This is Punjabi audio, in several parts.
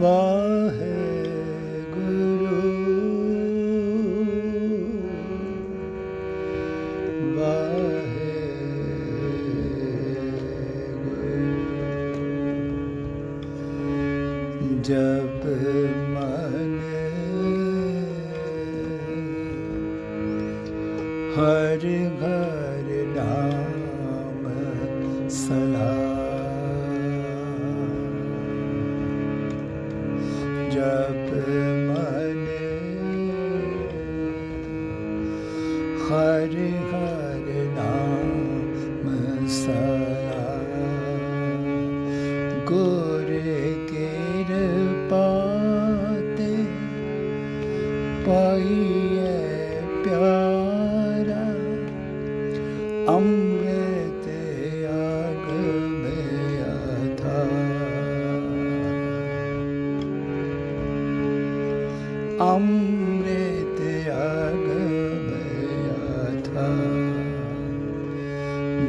ਵਾਹਿਗੁਰੂ ਜਪ ਮਨ ਹਰ ਘਰ ਨਾਮ ਸਲਾ ਹਰ ਹਰ ਨਾਮ ਸਲਾ ਗੁਰ ਕਿਰਪਾ ਤੇ ਪਾਈਐ ਪਿਆਰਾ। ਅੰਮ੍ਰਿਤ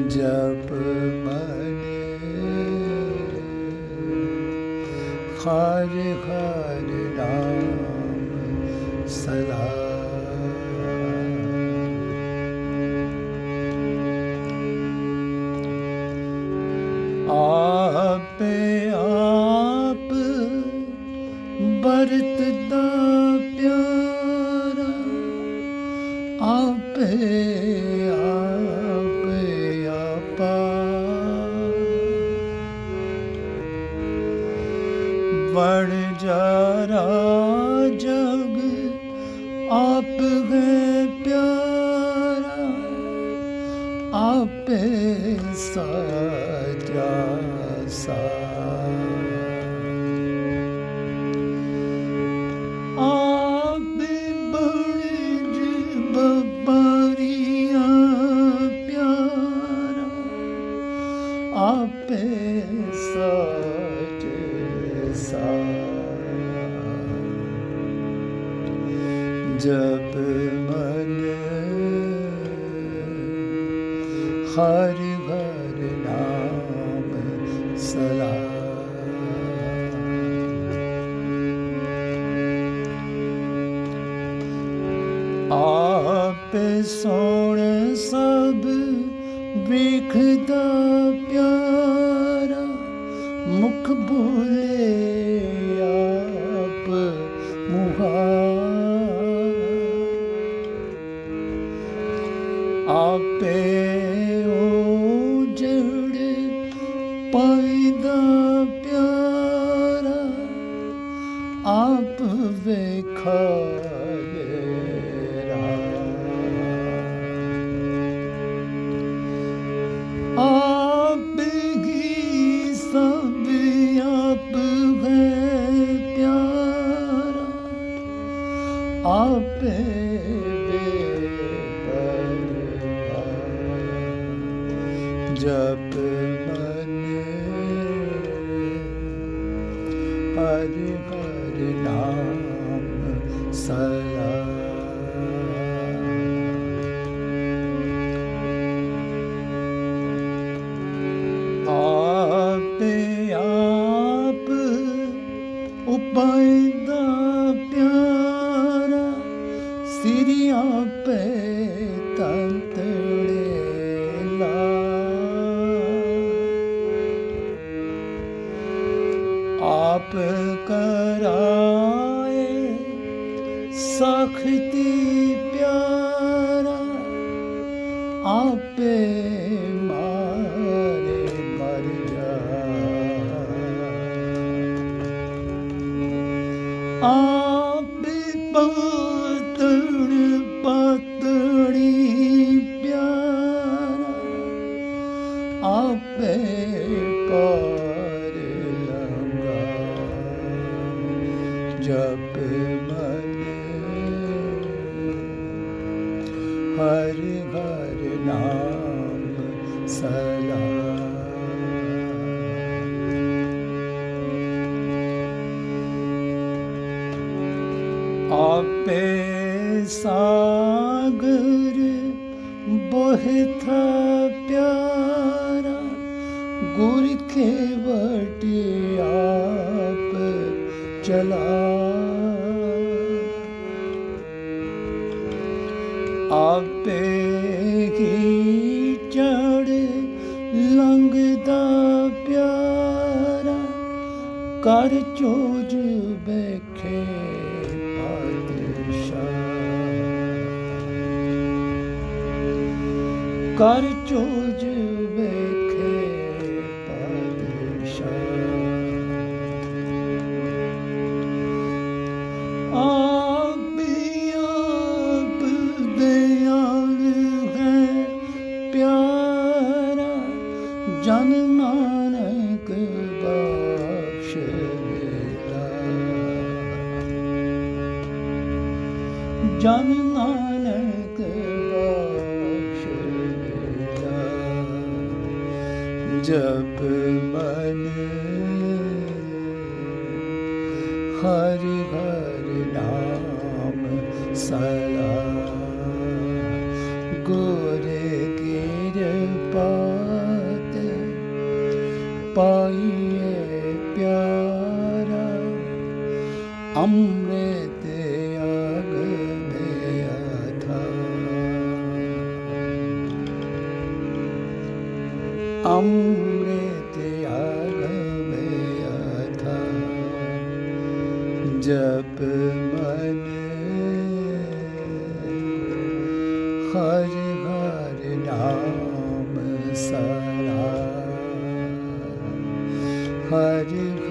ਜਪ ਮਨ ਹਰ ਹਰ ਨਾਮ ਸਦਾ ਆਪੇ ਆਪ ਵਰਤਦਾ ਪਿਆਰਾ ਆਪੇ ਵੜ ਜਗ ਆਪ ਹੈ ਪਿਆਰਾ ਆਪੇ ਸਾਜਾ ਸਾ ਜਪ ਮਨ ਹਰ ਹਰ ਨਾਮ ਸਲਾ ਆਪੇ ਸੋਣ ਸਭ ਵੇਖਦਾ ਪਿਆਰਾ ਮੁਖ ਬੋਲੇ ਆਪੇ ਉਹ ਪੈਦਾ ਪਿਆਰਾ ਆਪ ਵੇਖਾ ਆਪ ਹੀ ਸਭ ਆਪ ਹੈ ਪਿਆਰਾ ਆਪੇ ਬੇਪਰਵਾਹ ਜਪ ਮਨ ਹਰ ਹਰ ਨਾਮ ਸਲਾ ਆਪੇ ਆਪ ਉਪਾਇਦਾ ਆਪ ਕਰਾਏ ਸਖਤੀ ਪਿਆਰਾ ਆਪੇ ਮਾਰੇ ਮਰ ਜਾ। ਆਪੇ ਪਤਣ ਪਤੜੀ ਪਿਆਰਾ ਆਪੇ ਪਾਰ ਨਾਮ ਸਲਾ ਆਪੇ ਸਾਗਰ ਬੋਹਿਥਾ ਪਿਆਰਾ ਗੁਰ ਖੇਵਟ ਆਪ ਚਲਾ। ਆਪੇ ਹੀ ਚੜ ਕਰ ਚੋਜ ਬੈਖੇ ਪਾਤਸ਼ਾਹ। ਕਰ ਚੋਜ ਜਨ ਨਾਨਕ ਬਖਸ਼ ਜਪ ਮਨ ਹਰ ਹਰ ਨਾਮ ਸਲਾ ਗੁਰ ਕਿਰਪਾਤ ਪਾਈਏ ਪਿਆਰਾ ਅੰਮ੍ਰਿਤ अमृत था जप मन हर हर नाम सरा हर